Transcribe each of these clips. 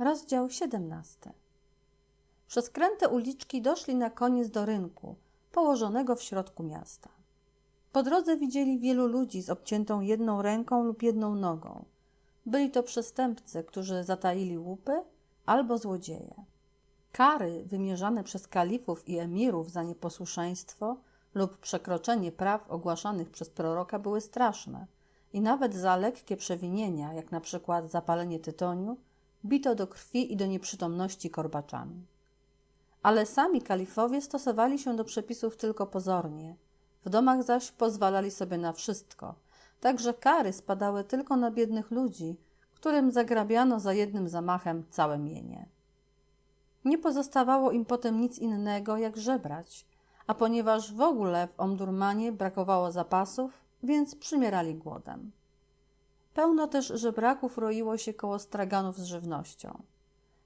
Rozdział 17. Przez kręte uliczki doszli na koniec do rynku, położonego w środku miasta. Po drodze widzieli wielu ludzi z obciętą jedną ręką lub jedną nogą. Byli to przestępcy, którzy zataili łupy albo złodzieje. Kary wymierzane przez kalifów i emirów za nieposłuszeństwo lub przekroczenie praw ogłaszanych przez proroka były straszne i nawet za lekkie przewinienia, jak na przykład zapalenie tytoniu, bito do krwi i do nieprzytomności korbaczami. Ale sami kalifowie stosowali się do przepisów tylko pozornie, w domach zaś pozwalali sobie na wszystko, także kary spadały tylko na biednych ludzi, którym zagrabiano za jednym zamachem całe mienie. Nie pozostawało im potem nic innego, jak żebrać, a ponieważ w ogóle w Omdurmanie brakowało zapasów, więc przymierali głodem. Pełno też żebraków roiło się koło straganów z żywnością.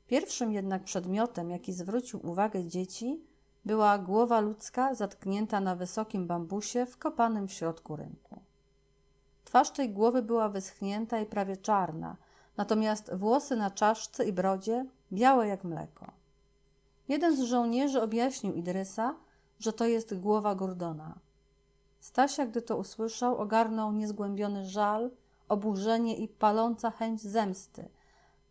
Pierwszym jednak przedmiotem, jaki zwrócił uwagę dzieci, była głowa ludzka zatknięta na wysokim bambusie wkopanym w środku rynku. Twarz tej głowy była wyschnięta i prawie czarna, natomiast włosy na czaszce i brodzie białe jak mleko. Jeden z żołnierzy objaśnił Idrysa, że to jest głowa Gordona. Stasia, gdy to usłyszał, ogarnął niezgłębiony żal, oburzenie i paląca chęć zemsty,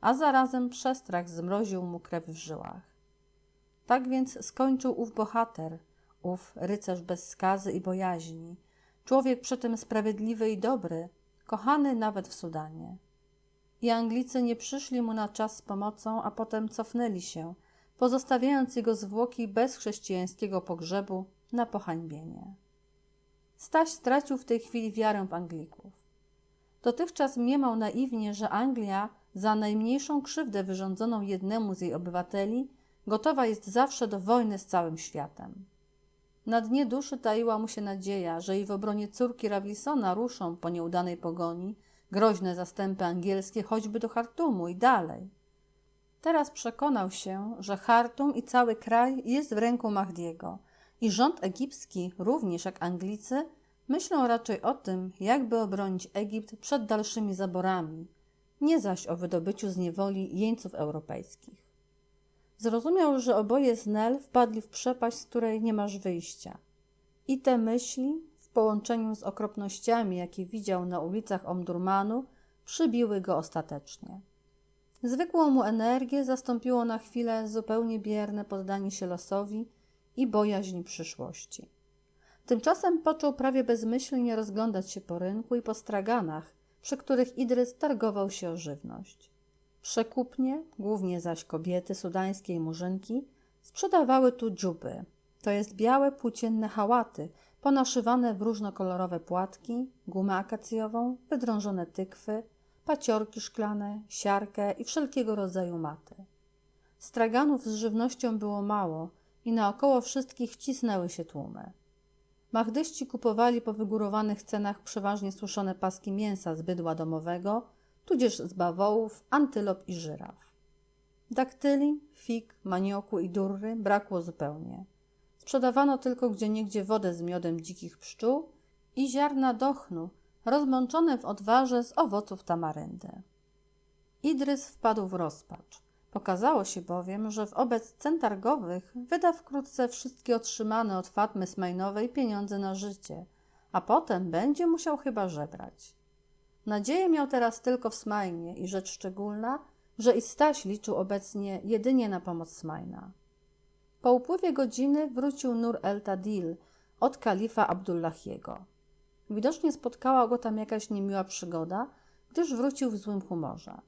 a zarazem przestrach zmroził mu krew w żyłach. Tak więc skończył ów bohater, ów rycerz bez skazy i bojaźni, człowiek przytem sprawiedliwy i dobry, kochany nawet w Sudanie. I Anglicy nie przyszli mu na czas z pomocą, a potem cofnęli się, pozostawiając jego zwłoki bez chrześcijańskiego pogrzebu na pohańbienie. Staś stracił w tej chwili wiarę w Anglików. Dotychczas mniemał naiwnie, że Anglia za najmniejszą krzywdę wyrządzoną jednemu z jej obywateli gotowa jest zawsze do wojny z całym światem. Na dnie duszy taiła mu się nadzieja, że i w obronie córki Rawlisona ruszą po nieudanej pogoni groźne zastępy angielskie choćby do Hartumu i dalej. Teraz przekonał się, że Hartum i cały kraj jest w ręku Mahdiego i rząd egipski, również jak Anglicy, myślą raczej o tym, jakby obronić Egipt przed dalszymi zaborami, nie zaś o wydobyciu z niewoli jeńców europejskich. Zrozumiał, że oboje z Nel wpadli w przepaść, z której nie masz wyjścia. I te myśli, w połączeniu z okropnościami, jakie widział na ulicach Omdurmanu, przybiły go ostatecznie. Zwykłą mu energię zastąpiło na chwilę zupełnie bierne poddanie się losowi i bojaźń przyszłości. Tymczasem począł prawie bezmyślnie rozglądać się po rynku i po straganach, przy których Idrys targował się o żywność. Przekupnie, głównie zaś kobiety sudańskie i murzynki, sprzedawały tu dziuby, to jest białe płócienne hałaty, ponaszywane w różnokolorowe płatki, gumę akacjową, wydrążone tykwy, paciorki szklane, siarkę i wszelkiego rodzaju maty. Straganów z żywnością było mało i naokoło wszystkich cisnęły się tłumy. Mahdyści kupowali po wygórowanych cenach przeważnie suszone paski mięsa z bydła domowego, tudzież z bawołów, antylop i żyraf. Daktyli, fig, manioku i durry brakło zupełnie. Sprzedawano tylko gdzieniegdzie wodę z miodem dzikich pszczół i ziarna dochnu, rozmączone w odwarze z owoców tamaryndy. Idrys wpadł w rozpacz. Pokazało się bowiem, że wobec cen targowych wyda wkrótce wszystkie otrzymane od Fatmy Smajnowej pieniądze na życie, a potem będzie musiał chyba żebrać. Nadzieję miał teraz tylko w Smajnie i rzecz szczególna, że i Staś liczył obecnie jedynie na pomoc Smajna. Po upływie godziny wrócił Nur el-Tadil od kalifa Abdullahiego. Widocznie spotkała go tam jakaś niemiła przygoda, gdyż wrócił w złym humorze.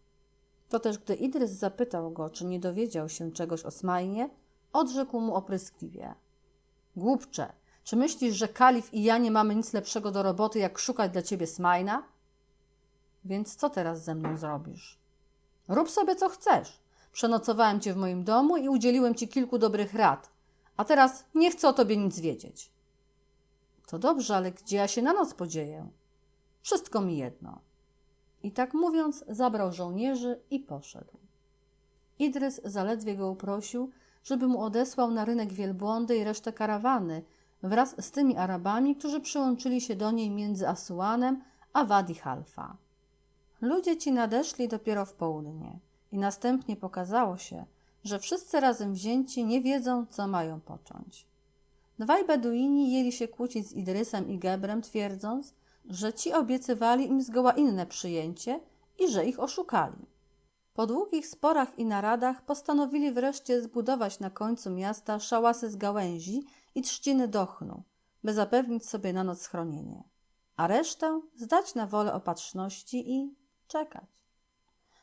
To też gdy Idrys zapytał go, czy nie dowiedział się czegoś o Smajnie, odrzekł mu opryskliwie. Głupcze, czy myślisz, że kalif i ja nie mamy nic lepszego do roboty, jak szukać dla ciebie Smajna? Więc co teraz ze mną zrobisz? Rób sobie co chcesz. Przenocowałem cię w moim domu i udzieliłem ci kilku dobrych rad, a teraz nie chcę o tobie nic wiedzieć. To dobrze, ale gdzie ja się na noc podzieję? Wszystko mi jedno. I tak mówiąc, zabrał żołnierzy i poszedł. Idrys zaledwie go uprosił, żeby mu odesłał na rynek wielbłądy i resztę karawany wraz z tymi Arabami, którzy przyłączyli się do niej między Asuanem a Wadi Halfa. Ludzie ci nadeszli dopiero w południe i następnie pokazało się, że wszyscy razem wzięci nie wiedzą, co mają począć. Dwaj Beduini jęli się kłócić z Idrysem i Gebrem, twierdząc, że ci obiecywali im zgoła inne przyjęcie i że ich oszukali. Po długich sporach i naradach postanowili wreszcie zbudować na końcu miasta szałasy z gałęzi i trzciny dochnu, by zapewnić sobie na noc schronienie, a resztę zdać na wolę opatrzności i czekać.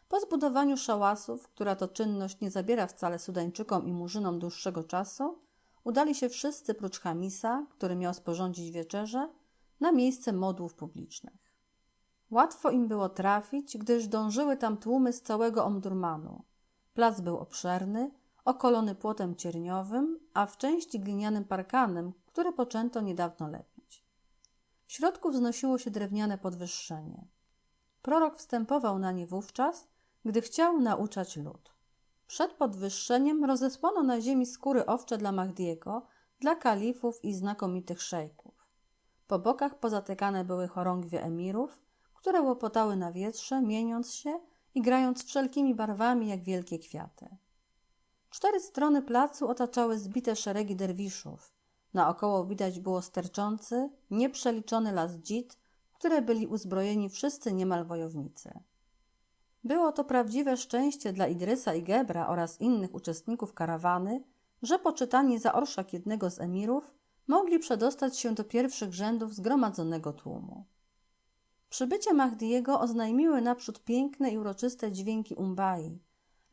Po zbudowaniu szałasów, która to czynność nie zabiera wcale Sudańczykom i Murzynom dłuższego czasu, udali się wszyscy prócz Hamisa, który miał sporządzić wieczerze, na miejsce modłów publicznych. Łatwo im było trafić, gdyż dążyły tam tłumy z całego Omdurmanu. Plac był obszerny, okolony płotem cierniowym, a w części glinianym parkanem, które poczęto niedawno lepić. W środku wznosiło się drewniane podwyższenie. Prorok wstępował na nie wówczas, gdy chciał nauczać lud. Przed podwyższeniem rozesłano na ziemi skóry owcze dla Mahdiego, dla kalifów i znakomitych szejków. Po bokach pozatykane były chorągwie emirów, które łopotały na wietrze, mieniąc się i grając wszelkimi barwami jak wielkie kwiaty. Cztery strony placu otaczały zbite szeregi derwiszów. Naokoło widać było sterczący, nieprzeliczony las dzid, które byli uzbrojeni wszyscy niemal wojownicy. Było to prawdziwe szczęście dla Idrysa i Gebra oraz innych uczestników karawany, że poczytani za orszak jednego z emirów mogli przedostać się do pierwszych rzędów zgromadzonego tłumu. Przybycie Mahdiego oznajmiły naprzód piękne i uroczyste dźwięki umbai,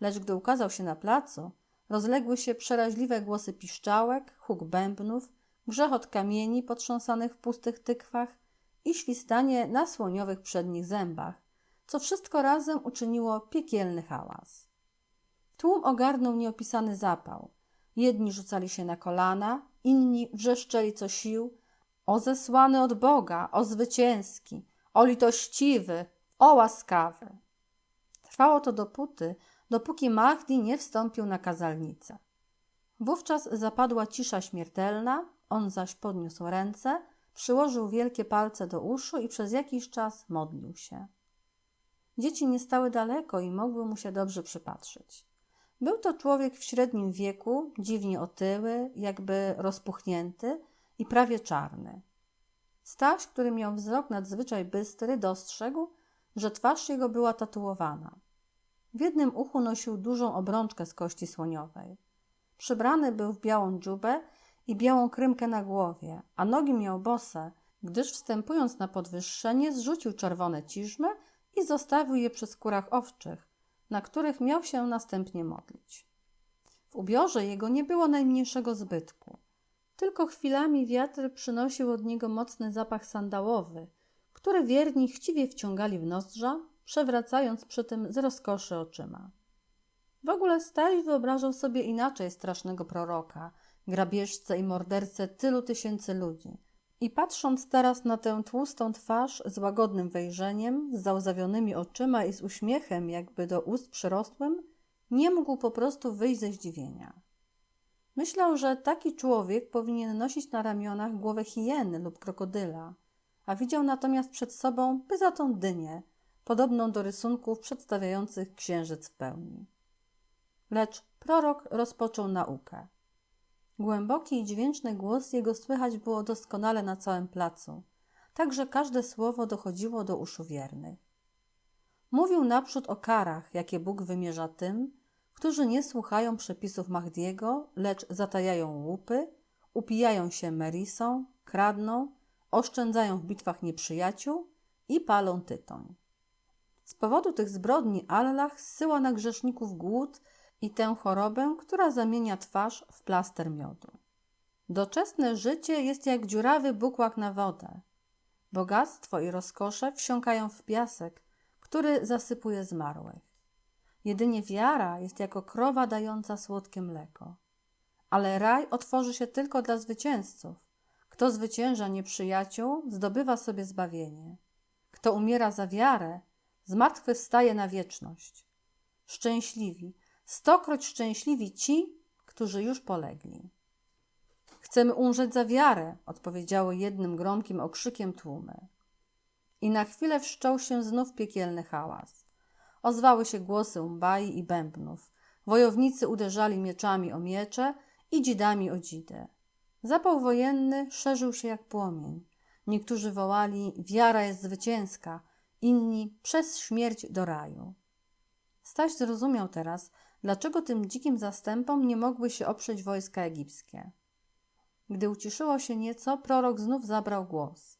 lecz gdy ukazał się na placu, rozległy się przeraźliwe głosy piszczałek, huk bębnów, grzechot kamieni potrząsanych w pustych tykwach i świstanie na słoniowych przednich zębach, co wszystko razem uczyniło piekielny hałas. Tłum ogarnął nieopisany zapał. Jedni rzucali się na kolana, inni wrzeszczeli co sił. O zesłany od Boga, o zwycięski, o litościwy, o łaskawy. Trwało to dopóty, dopóki Mahdi nie wstąpił na kazalnicę. Wówczas zapadła cisza śmiertelna, on zaś podniósł ręce, przyłożył wielkie palce do uszu i przez jakiś czas modlił się. Dzieci nie stały daleko i mogły mu się dobrze przypatrzyć. Był to człowiek w średnim wieku, dziwnie otyły, jakby rozpuchnięty i prawie czarny. Staś, który miał wzrok nadzwyczaj bystry, dostrzegł, że twarz jego była tatuowana. W jednym uchu nosił dużą obrączkę z kości słoniowej. Przybrany był w białą dżubę i białą krymkę na głowie, a nogi miał bose, gdyż wstępując na podwyższenie zrzucił czerwone ciżmy i zostawił je przy skórach owczych, na których miał się następnie modlić. W ubiorze jego nie było najmniejszego zbytku. Tylko chwilami wiatr przynosił od niego mocny zapach sandałowy, który wierni chciwie wciągali w nozdrza, przewracając przy tym z rozkoszy oczyma. W ogóle Staś wyobrażał sobie inaczej strasznego proroka, grabieżcę i mordercę tylu tysięcy ludzi – i patrząc teraz na tę tłustą twarz z łagodnym wejrzeniem, z załzawionymi oczyma i z uśmiechem jakby do ust przyrosłym, nie mógł po prostu wyjść ze zdziwienia. Myślał, że taki człowiek powinien nosić na ramionach głowę hieny lub krokodyla, a widział natomiast przed sobą pyzatą dynię, podobną do rysunków przedstawiających księżyc w pełni. Lecz prorok rozpoczął naukę. Głęboki i dźwięczny głos jego słychać było doskonale na całym placu, tak że każde słowo dochodziło do uszu wiernych. Mówił naprzód o karach, jakie Bóg wymierza tym, którzy nie słuchają przepisów Mahdiego, lecz zatajają łupy, upijają się merisą, kradną, oszczędzają w bitwach nieprzyjaciół i palą tytoń. Z powodu tych zbrodni Allah zsyła na grzeszników głód i tę chorobę, która zamienia twarz w plaster miodu. Doczesne życie jest jak dziurawy bukłak na wodę. Bogactwo i rozkosze wsiąkają w piasek, który zasypuje zmarłych. Jedynie wiara jest jako krowa dająca słodkie mleko. Ale raj otworzy się tylko dla zwycięzców. Kto zwycięża nieprzyjaciół, zdobywa sobie zbawienie. Kto umiera za wiarę, zmartwychwstaje na wieczność. Szczęśliwi, Stokroć szczęśliwi ci, którzy już polegli. Chcemy umrzeć za wiarę, odpowiedziały jednym gromkim okrzykiem tłumy. I na chwilę wszczął się znów piekielny hałas. Ozwały się głosy umbai i bębnów. Wojownicy uderzali mieczami o miecze i dzidami o dzidę. Zapał wojenny szerzył się jak płomień. Niektórzy wołali: Wiara jest zwycięska, inni przez śmierć do raju. Staś zrozumiał teraz, dlaczego tym dzikim zastępom nie mogły się oprzeć wojska egipskie. Gdy uciszyło się nieco, prorok znów zabrał głos.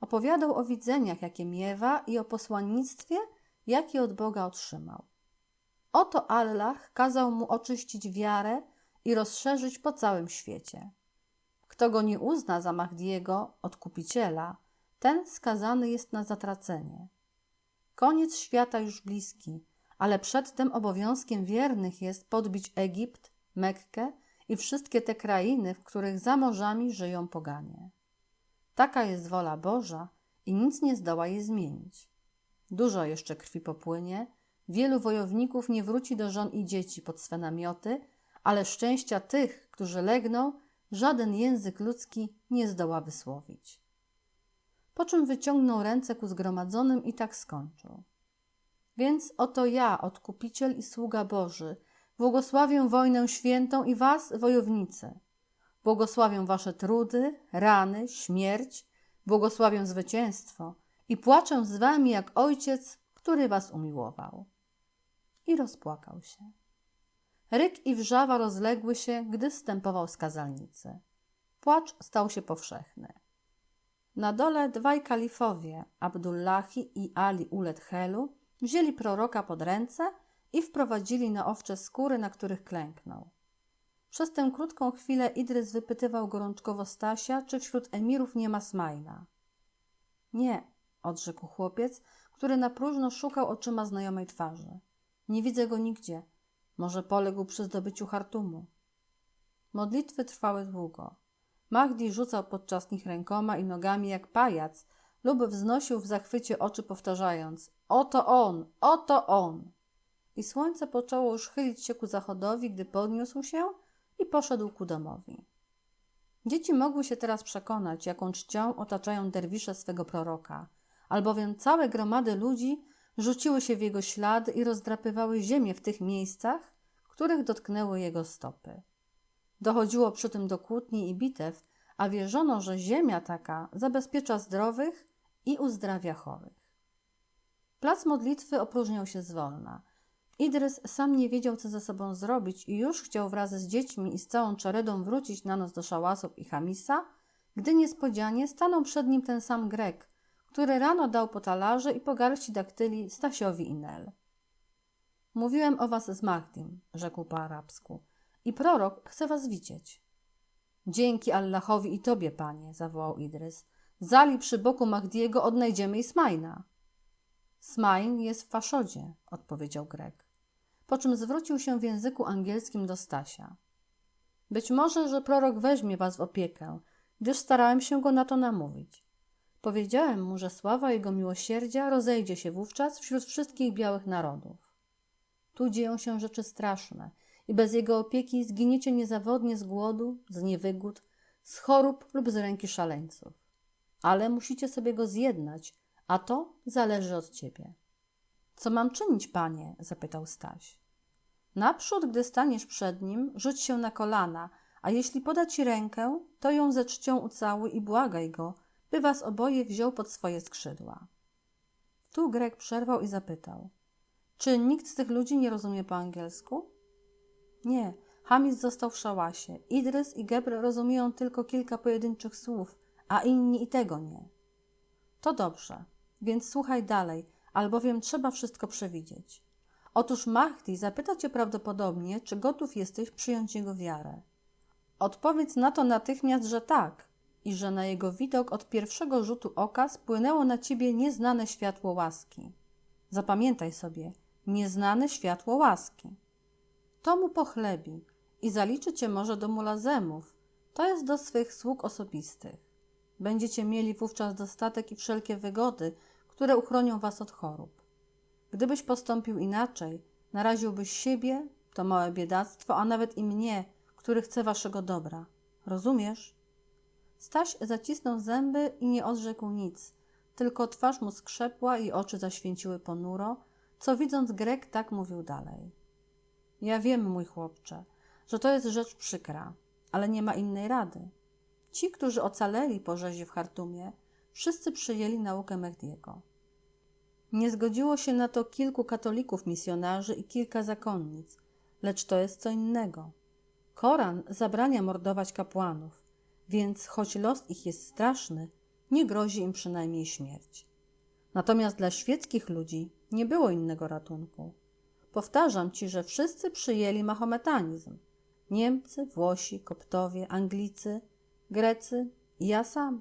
Opowiadał o widzeniach, jakie miewa i o posłannictwie, jakie od Boga otrzymał. Oto Allah kazał mu oczyścić wiarę i rozszerzyć po całym świecie. Kto go nie uzna za Mahdiego, odkupiciela, ten skazany jest na zatracenie. Koniec świata już bliski, ale przedtem obowiązkiem wiernych jest podbić Egipt, Mekkę i wszystkie te krainy, w których za morzami żyją poganie. Taka jest wola Boża i nic nie zdoła jej zmienić. Dużo jeszcze krwi popłynie, wielu wojowników nie wróci do żon i dzieci pod swe namioty, ale szczęścia tych, którzy legną, żaden język ludzki nie zdoła wysłowić. Po czym wyciągnął ręce ku zgromadzonym i tak skończył. Więc oto ja, odkupiciel i sługa Boży, błogosławię wojnę świętą i was, wojownicy. Błogosławię wasze trudy, rany, śmierć, błogosławię zwycięstwo i płaczę z wami jak ojciec, który was umiłował. I rozpłakał się. Ryk i wrzawa rozległy się, gdy stępował z kazalnicy. Płacz stał się powszechny. Na dole dwaj kalifowie, Abdullahi i Ali Ulet Helu, wzięli proroka pod ręce i wprowadzili na owcze skóry, na których klęknął. Przez tę krótką chwilę Idrys wypytywał gorączkowo Stasia, czy wśród emirów nie ma Smajla. Nie, odrzekł chłopiec, który na próżno szukał oczyma znajomej twarzy. Nie widzę go nigdzie. Może poległ przy zdobyciu Hartumu. Modlitwy trwały długo. Mahdi rzucał podczas nich rękoma i nogami jak pajac lub wznosił w zachwycie oczy powtarzając Oto on, oto on! I słońce poczęło już chylić się ku zachodowi, gdy podniósł się i poszedł ku domowi. Dzieci mogły się teraz przekonać, jaką czcią otaczają derwisze swego proroka, albowiem całe gromady ludzi rzuciły się w jego ślady i rozdrapywały ziemię w tych miejscach, których dotknęły jego stopy. Dochodziło przy tym do kłótni i bitew, a wierzono, że ziemia taka zabezpiecza zdrowych i uzdrawia chorych. Plac modlitwy opróżniał się zwolna. Idrys sam nie wiedział, co ze sobą zrobić i już chciał wraz z dziećmi i z całą czaredą wrócić na noc do szałasów i Hamisa, gdy niespodzianie stanął przed nim ten sam Grek, który rano dał po talarze i po garści daktyli Stasiowi i Nel. Mówiłem o was z Mahdim, rzekł po arabsku, i prorok chce was widzieć. Dzięki Allahowi i tobie, panie, zawołał Idrys. Zali przy boku Mahdiego odnajdziemy Ismaina. Smain jest w Faszodzie, odpowiedział Grek. Po czym zwrócił się w języku angielskim do Stasia. Być może, że prorok weźmie was w opiekę, gdyż starałem się go na to namówić. Powiedziałem mu, że sława jego miłosierdzia rozejdzie się wówczas wśród wszystkich białych narodów. Tu dzieją się rzeczy straszne i bez jego opieki zginiecie niezawodnie z głodu, z niewygód, z chorób lub z ręki szaleńców. Ale musicie sobie go zjednać, a to zależy od ciebie. Co mam czynić, panie? zapytał Staś. Naprzód, gdy staniesz przed nim, rzuć się na kolana, a jeśli poda ci rękę, to ją ze czcią ucałuj i błagaj go, by was oboje wziął pod swoje skrzydła. Tu Grek przerwał i zapytał: Czy nikt z tych ludzi nie rozumie po angielsku? Nie, Hamis został w szałasie. Idrys i Gebr rozumieją tylko kilka pojedynczych słów, a inni i tego nie. To dobrze, więc słuchaj dalej, albowiem trzeba wszystko przewidzieć. Otóż Mahdi zapyta cię prawdopodobnie, czy gotów jesteś przyjąć jego wiarę. Odpowiedz na to natychmiast, że tak i że na jego widok od pierwszego rzutu oka spłynęło na ciebie nieznane światło łaski. Zapamiętaj sobie, nieznane światło łaski. To mu pochlebi i zaliczy cię może do mulazemów, to jest do swych sług osobistych. Będziecie mieli wówczas dostatek i wszelkie wygody, które uchronią was od chorób. Gdybyś postąpił inaczej, naraziłbyś siebie, to małe biedactwo, a nawet i mnie, który chce waszego dobra. Rozumiesz? Staś zacisnął zęby i nie odrzekł nic, tylko twarz mu skrzepła i oczy zaświęciły ponuro, co widząc Grek tak mówił dalej. Ja wiem, mój chłopcze, że to jest rzecz przykra, ale nie ma innej rady. Ci, którzy ocaleli po rzezi w Chartumie, wszyscy przyjęli naukę Mehdiego. Nie zgodziło się na to kilku katolików misjonarzy i kilka zakonnic, lecz to jest co innego. Koran zabrania mordować kapłanów, więc choć los ich jest straszny, nie grozi im przynajmniej śmierć. Natomiast dla świeckich ludzi nie było innego ratunku. Powtarzam ci, że wszyscy przyjęli mahometanizm. Niemcy, Włosi, Koptowie, Anglicy, Grecy i ja sam.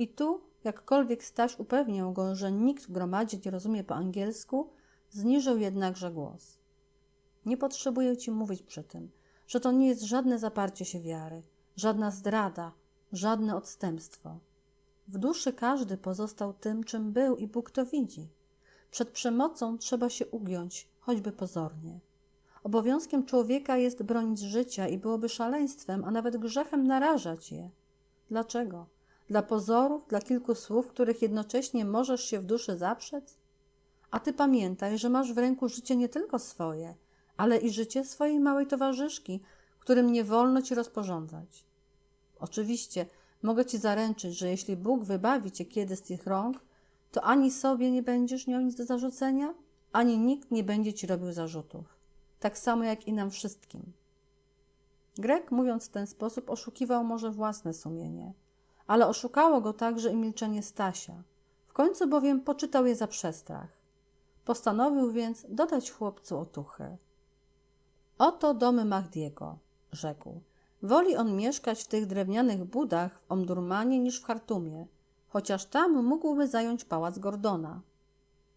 I tu, jakkolwiek Staś upewniał go, że nikt w gromadzie nie rozumie po angielsku, zniżył jednakże głos. Nie potrzebuję ci mówić przy tym, że to nie jest żadne zaparcie się wiary, żadna zdrada, żadne odstępstwo. W duszy każdy pozostał tym, czym był i Bóg to widzi. Przed przemocą trzeba się ugiąć, choćby pozornie. Obowiązkiem człowieka jest bronić życia i byłoby szaleństwem, a nawet grzechem narażać je. Dlaczego? Dla pozorów, dla kilku słów, których jednocześnie możesz się w duszy zaprzeć? A ty pamiętaj, że masz w ręku życie nie tylko swoje, ale i życie swojej małej towarzyszki, którym nie wolno ci rozporządzać. Oczywiście, mogę ci zaręczyć, że jeśli Bóg wybawi cię kiedy z tych rąk, to ani sobie nie będziesz miał nic do zarzucenia, ani nikt nie będzie ci robił zarzutów. Tak samo jak i nam wszystkim. Grek, mówiąc w ten sposób, oszukiwał może własne sumienie, ale oszukało go także i milczenie Stasia. W końcu bowiem poczytał je za przestrach. Postanowił więc dodać chłopcu otuchy. Oto domy Mahdiego, rzekł. Woli on mieszkać w tych drewnianych budach w Omdurmanie niż w Chartumie, chociaż tam mógłby zająć pałac Gordona.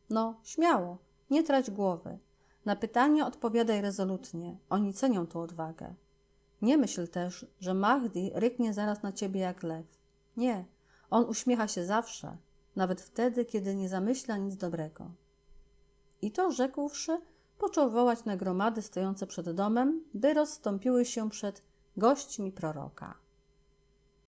No, śmiało, nie trać głowy. Na pytanie odpowiadaj rezolutnie. Oni cenią tu odwagę. Nie myśl też, że Mahdi ryknie zaraz na ciebie jak lew. Nie, on uśmiecha się zawsze, nawet wtedy, kiedy nie zamyśla nic dobrego. I to rzekłszy, począł wołać na gromady stojące przed domem, by rozstąpiły się przed gośćmi proroka.